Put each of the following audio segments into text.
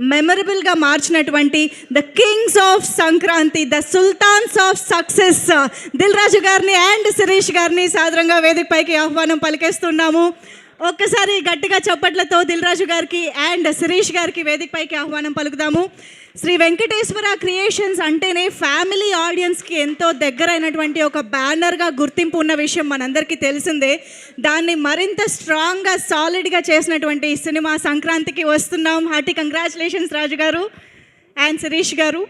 మెమరబుల్గా మార్చినటువంటి the kings of Sankranti the sultans of success. Dil Raju గారిని and Sirish గారిని సాధారణంగా వేదిక పైకి ఆహ్వానం పలికేస్తున్నాము. ఒక్కసారి గట్టిగా చప్పట్లతో దిల్ రాజు గారికి అండ్ శిరీష్ గారికి వేదికపైకి ఆహ్వానం పలుకుదాము. శ్రీ వెంకటేశ్వర క్రియేషన్స్ అంటేనే ఫ్యామిలీ ఆడియన్స్కి ఎంతో దగ్గరైనటువంటి ఒక బ్యానర్గా గుర్తింపు ఉన్న విషయం మనందరికీ తెలిసిందే. దాన్ని మరింత స్ట్రాంగ్గా సాలిడ్గా చేసినటువంటి సినిమా సంక్రాంతికి వస్తున్నాం. హార్టీ కంగ్రాచులేషన్స్ రాజు గారు అండ్ శిరీష్ గారు.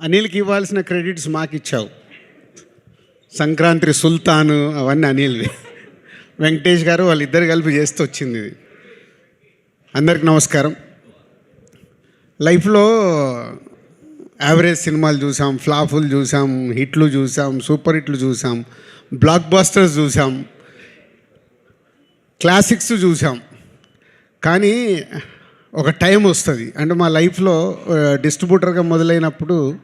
అనిల్కి ఇవ్వాల్సిన క్రెడిట్స్ మాకు ఇచ్చావు సంక్రాంతి సుల్తాను అవన్నీ అనిల్వి. వెంకటేష్ గారు వాళ్ళిద్దరు కలిపి చేస్తూ వచ్చింది ఇది. అందరికి నమస్కారం. లైఫ్లో యావరేజ్ సినిమాలు చూసాం ఫ్లాఫులు చూసాం హిట్లు చూసాం సూపర్ హిట్లు చూసాం బ్లాక్ బాస్టర్స్ చూసాం క్లాసిక్స్ చూసాం. కానీ ఒక టైం వస్తుంది. అంటే మా లైఫ్లో డిస్ట్రిబ్యూటర్గా మొదలైనప్పుడు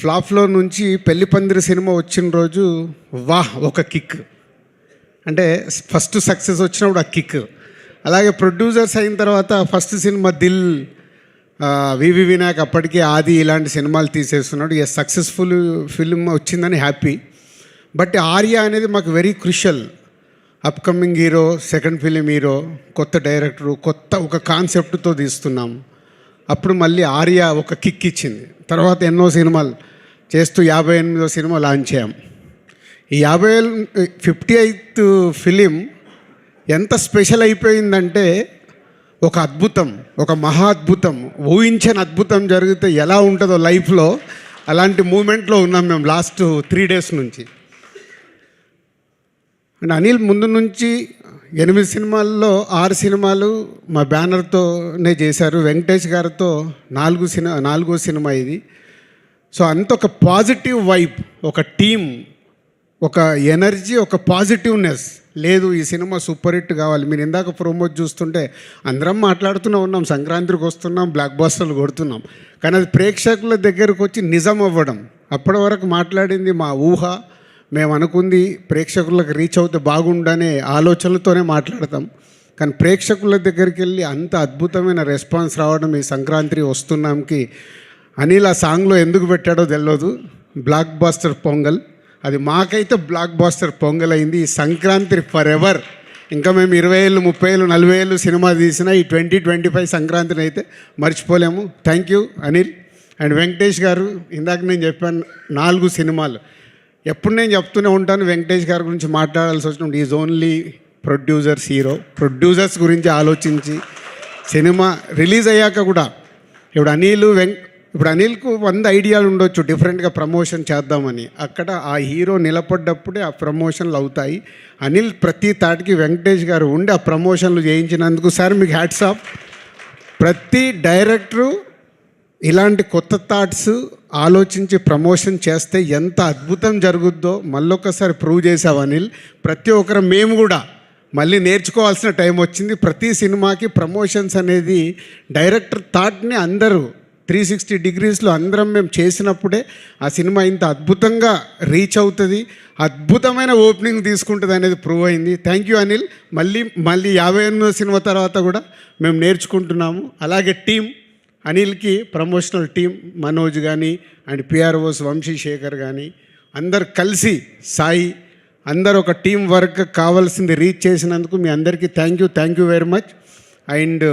ఫ్లాఫ్లో నుంచి పెళ్ళి పందిరి సినిమా వచ్చిన రోజు వాహ్ ఒక కిక్. అంటే ఫస్ట్ సక్సెస్ వచ్చినప్పుడు ఆ కిక్. అలాగే ప్రొడ్యూసర్స్ అయిన తర్వాత ఫస్ట్ సినిమా దిల్ వివి వినాయక్ అప్పటికి ఆది ఇలాంటి సినిమాలు తీసేస్తున్నాడు. ఏ సక్సెస్ఫుల్ ఫిల్మ్ వచ్చిందని హ్యాపీ. బట్ ఆర్య అనేది మాకు very crucial upcoming hero second film hero కొత్త డైరెక్టరు కొత్త ఒక కాన్సెప్ట్తో తీస్తున్నాం. అప్పుడు మళ్ళీ ఆర్య ఒక కిక్ ఇచ్చింది. తర్వాత ఎన్నో సినిమాలు చేస్తూ యాభై ఎనిమిదో సినిమా లాంచ్ చేయం ఈ యాభై ఫిఫ్టీ ఎయిత్ ఫిలిం ఎంత స్పెషల్ అయిపోయిందంటే ఒక అద్భుతం ఒక మహా అద్భుతం ఊహించని అద్భుతం జరిగితే ఎలా ఉంటుందో లైఫ్లో అలాంటి మూమెంట్లో ఉన్నాం మేము లాస్ట్ త్రీ డేస్ నుంచి. అండ్ అనిల్ ముందు నుంచి ఎనిమిది సినిమాల్లో ఆరు సినిమాలు మా బ్యానర్తోనే చేశారు వెంకటేష్ గారితో నాలుగు సినిమా నాలుగో సినిమా ఇది. సో అంత ఒక పాజిటివ్ వైబ్ ఒక టీం ఒక ఎనర్జీ ఒక పాజిటివ్నెస్. లేదు ఈ సినిమా సూపర్ హిట్ కావాలి. మీరు ఇందాక ప్రోమోట్ చూస్తుంటే అందరం మాట్లాడుతూనే ఉన్నాం సంక్రాంతికి వస్తున్నాం బ్లాక్ బాస్టర్లు కొడుతున్నాం. కానీ అది ప్రేక్షకుల దగ్గరకు వచ్చి నిజం అవ్వడం. అప్పటి వరకు మాట్లాడింది మా ఊహ. మేము అనుకుంది ప్రేక్షకులకు రీచ్ అవుతే బాగుండనే ఆలోచనలతోనే మాట్లాడతాం. కానీ ప్రేక్షకుల దగ్గరికి వెళ్ళి అంత అద్భుతమైన రెస్పాన్స్ రావడం ఈ సంక్రాంతి వస్తున్నాంకి అనిల్ ఆ సాంగ్లో ఎందుకు పెట్టాడో తెలియదు బ్లాక్ బాస్టర్ పొంగల్. అది మాకైతే బ్లాక్ బాస్టర్ పొంగల్ అయింది ఈ సంక్రాంతి ఫర్ ఎవర్ ఇంకా మేము ఇరవై ఏళ్ళు ముప్పై ఏళ్ళు నలభై ఏళ్ళు సినిమా తీసిన ఈ ట్వంటీ ట్వంటీ ఫైవ్ సంక్రాంతిని అయితే మర్చిపోలేము. Thank you Anil and Venkatesh గారు ఇందాక నేను చెప్పాను నాలుగు సినిమాలు. ఎప్పుడు నేను చెప్తూనే ఉంటాను వెంకటేష్ గారి గురించి మాట్లాడాల్సి వచ్చినప్పుడు is only producers hero producers గురించి ఆలోచించి సినిమా రిలీజ్ అయ్యాక కూడా ఇప్పుడు అనిల్ వెంక్ ఇప్పుడు అనిల్కు వంద ఐడియాలు ఉండొచ్చు డిఫరెంట్గా ప్రమోషన్ చేద్దామని. అక్కడ ఆ హీరో నిలబడ్డప్పుడే ఆ ప్రమోషన్లు అవుతాయి. అనిల్ ప్రతి తాటికి వెంకటేష్ గారు ఉండి ఆ ప్రమోషన్లు చేయించినందుకు సార్ మీకు హ్యాట్స్ ప్రతి డైరెక్టరు ఇలాంటి కొత్త థాట్స్ ఆలోచించి ప్రమోషన్ చేస్తే ఎంత అద్భుతం జరుగుద్దో మళ్ళొకసారి ప్రూవ్ చేసావు అనిల్. ప్రతి ఒక్కరు మేము కూడా మళ్ళీ నేర్చుకోవాల్సిన టైం వచ్చింది. ప్రతి సినిమాకి ప్రమోషన్స్ అనేది డైరెక్టర్ థాట్ని అందరూ త్రీ సిక్స్టీ డిగ్రీస్లో అందరం మేము చేసినప్పుడే ఆ సినిమా ఇంత అద్భుతంగా రీచ్ అవుతుంది. అద్భుతమైన ఓపెనింగ్ తీసుకుంటుంది అనేది ప్రూవ్ అయింది. థ్యాంక్ యూ అనిల్ మళ్ళీ మళ్ళీ యాభై ఎనిమిదో సినిమా తర్వాత కూడా మేము నేర్చుకుంటున్నాము. అలాగే టీం అనిల్కి ప్రమోషనల్ టీం మనోజ్ కానీ అండ్ పిఆర్ఓస్ వంశీ శేఖర్ కానీ అందరు కలిసి సాయి అందరు ఒక టీం వర్క్ కావాల్సింది రీచ్ చేసినందుకు మీ అందరికీ thank you thank you very much and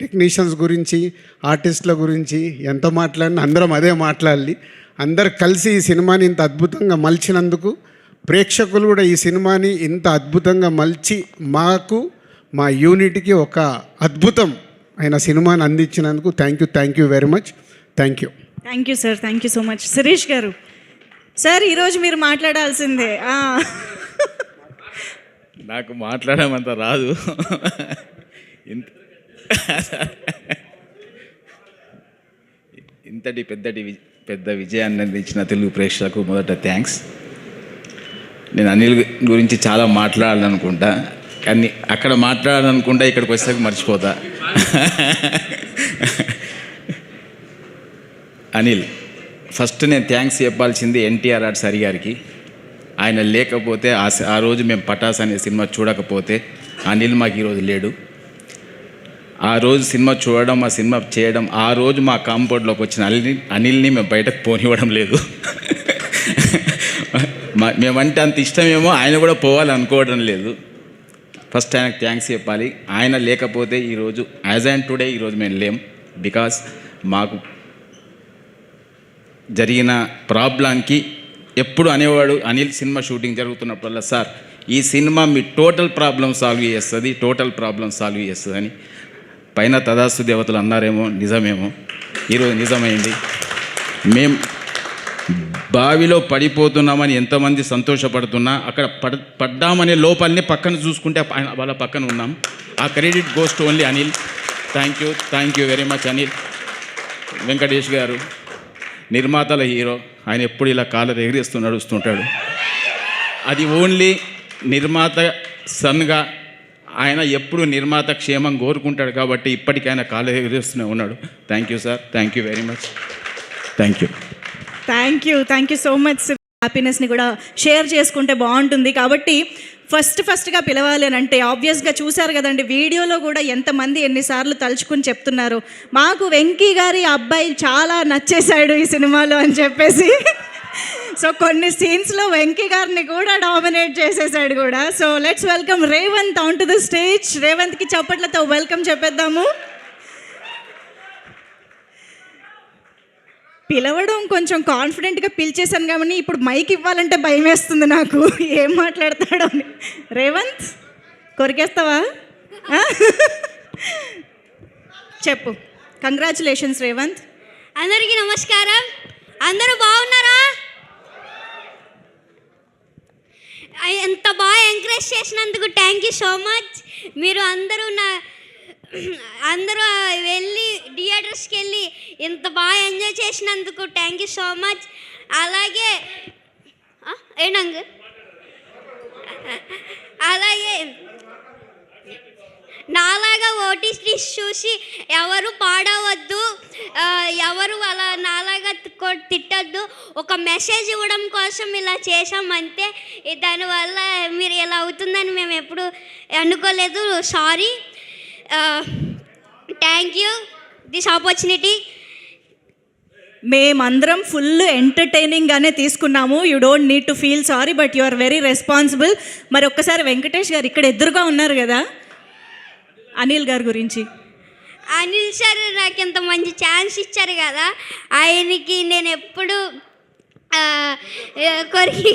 technicians గురించి ఆర్టిస్టుల గురించి ఎంత మాట్లాడినా అందరం అదే మాట్లాడాలి. అందరు కలిసి ఈ సినిమాని ఇంత అద్భుతంగా మలిచినందుకు ప్రేక్షకులు కూడా ఈ సినిమాని ఇంత అద్భుతంగా మలిచి మాకు మా యూనిట్కి ఒక అద్భుతం అయిన సినిమాని అందించినందుకు thank you thank you very much. Thank you. Thank you sir thank you so much Shirish గారు సార్ ఈరోజు మీరు మాట్లాడాల్సిందే. ఆ. నాకు మాట్లాడమంత రాదు. ఇంత ఇంతటి పెద్దటి పెద్ద విజయాన్ని అందించిన తెలుగు ప్రేక్షకులకు మొదట థ్యాంక్స్. నేను అనిల్ గురించి చాలా మాట్లాడాలనుకుంటా కానీ అక్కడ మాట్లాడాలనుకుంటా ఇక్కడికి వచ్చాక మర్చిపోతా. అనిల్ ఫస్ట్ నేను థ్యాంక్స్ చెప్పాల్సింది ఎన్టీఆర్ ఆర్ట్ సరి గారికి. ఆయన లేకపోతే ఆ ఆ రోజు మేము పటాస్ అనే సినిమా చూడకపోతే అనిల్ మాకు ఈరోజు లేడు. ఆ రోజు సినిమా చూడడం ఆ సినిమా చేయడం ఆ రోజు మా కాంపౌండ్లోకి వచ్చిన అనిల్ని అనిల్ని మేము బయటకు పోనివ్వడం లేదు. మేమంటే అంత ఇష్టమేమో ఆయన కూడా పోవాలనుకోవడం లేదు. ఫస్ట్ ఆయనకు థ్యాంక్స్ చెప్పాలి. ఆయన లేకపోతే ఈరోజు యాజ్ అండ్ టుడే ఈరోజు మేము లేం. బికాస్ మాకు జరిగిన ప్రాబ్లంకి ఎప్పుడు అనేవాడు అనిల్ సినిమా షూటింగ్ జరుగుతున్నప్పుడల్లా సార్ ఈ సినిమా మీ టోటల్ ప్రాబ్లం సాల్వ్ చేస్తుంది టోటల్ ప్రాబ్లం సాల్వ్ చేస్తుంది అని పైన తదాస్తు దేవతలు అన్నారేమో నిజమేమో? ఈరోజు నిజమైంది. మేం బావిలో పడిపోతున్నామని ఎంతమంది సంతోషపడుతున్నా అక్కడ పడ పడ్డామనే లోపాలని పక్కన చూసుకుంటే ఆయన వాళ్ళ పక్కన ఉన్నాం. ఆ credit goes to only Anil. Thank you thank you very much Anil. Venkatesh గారు నిర్మాతల హీరో ఆయన ఎప్పుడు ఇలా కాలర్ ఎగిరేస్తూ నడుస్తుంటాడు. అది ఓన్లీ నిర్మాత సన్గా ఆయన ఎప్పుడు నిర్మాత క్షేమం కోరుకుంటాడు కాబట్టి ఇప్పటికైనా ఆయన కాలర్ ఉన్నాడు. Thank you sir thank you very much thank you thank you thank you so much హ్యాపీనెస్ని కూడా షేర్ చేసుకుంటే బాగుంటుంది. కాబట్టి ఫస్ట్ ఫస్ట్గా పిలవాలి అని అంటే ఆబ్వియస్గా చూశారు కదండి వీడియోలో కూడా ఎంతమంది ఎన్నిసార్లు తలుచుకుని చెప్తున్నారు. మాకు వెంకీ గారి అబ్బాయి చాలా నచ్చేశాడు ఈ సినిమాలో అని చెప్పేసి. సో కొన్ని సీన్స్లో వెంకీ గారిని కూడా డామినేట్ చేసేసాడు కూడా. So let's welcome Revanth onto the stage రేవంత్కి చప్పట్లతో వెల్కమ్ చెప్పేద్దాము. పిలవడం కొంచెం కాన్ఫిడెంట్గా పిలిచేశాను కాబట్టి ఇప్పుడు మైక్ ఇవ్వాలంటే భయం వేస్తుంది నాకు. ఏం మాట్లాడతాడో అని. రేవంత్ కొరికేస్తావా? చెప్పు. కంగ్రాచులేషన్స్ రేవంత్ అందరికీ నమస్కారం. అందరూ బాగున్నారు? ఎంత బాగా ఎంకరేజ్ చేసినందుకు థ్యాంక్ యూ సో మచ్ మీరు అందరూ నా అందరూ వెళ్ళి థియేటర్స్కి వెళ్ళి ఇంత బాగా ఎంజాయ్ చేసినందుకు థ్యాంక్ యూ సో మచ్ అలాగే ఏనంగ్ అలాగే నాలాగా ఓటీటీ చూసి ఎవరు పాడవద్దు ఎవరు అలా నాలాగా తిట్టద్దు. ఒక మెసేజ్ ఇవ్వడం కోసం ఇలా చేసాం దానివల్ల మీరు ఇలా అవుతుందని మేము ఎప్పుడు అనుకోలేదు. Sorry thank you this opportunity మేమందరం ఫుల్ ఎంటర్టైనింగ్గానే తీసుకున్నాము. You don't need to feel sorry but you are very responsible మరి ఒక్కసారి వెంకటేష్ గారు ఇక్కడ ఎదురుగా ఉన్నారు కదా. అనిల్ గారి గురించి. అనిల్ సార్ నాకు ఇంత మంచి ఛాన్స్ ఇచ్చారు కదా ఆయనకి నేను ఎప్పుడు కొరికి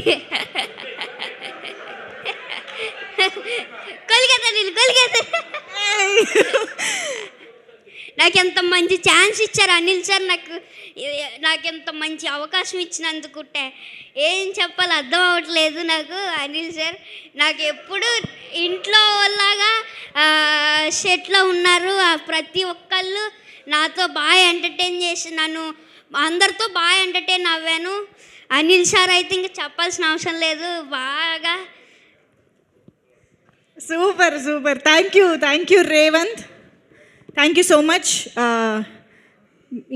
కొలిగేత నేను కొలిగేత నాకు ఎంత మంచి ఛాన్స్ ఇచ్చారు అనిల్ సార్ నాకు నాకు ఎంత మంచి అవకాశం ఇచ్చినందుకుంటే ఏం చెప్పాలో అర్థం అవ్వట్లేదు నాకు అనిల్ సార్. నాకు ఎప్పుడు ఇంట్లో లాగా సెట్లో ఉన్నారు. ప్రతి ఒక్కళ్ళు నాతో బాగా ఎంటర్టైన్ చేసి నన్ను అందరితో బాగా ఎంటర్టైన్ అవ్వాను. అనిల్ సార్ అయితే ఇంకా చెప్పాల్సిన అవసరం లేదు. బాగా super super. Thank you thank you Revanth thank you so much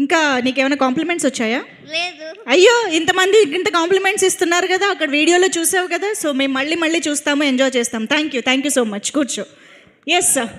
ఇంకా నీకేమైనా కాంప్లిమెంట్స్ వచ్చాయా? లేదు. అయ్యో ఇంతమంది ఇంత కాంప్లిమెంట్స్ ఇస్తున్నారు కదా. అక్కడ వీడియోలో చూసావు కదా. సో మేము మళ్ళీ మళ్ళీ చూస్తాము ఎంజాయ్ చేస్తాం. Thank you thank you so much కూర్చో. Yes sir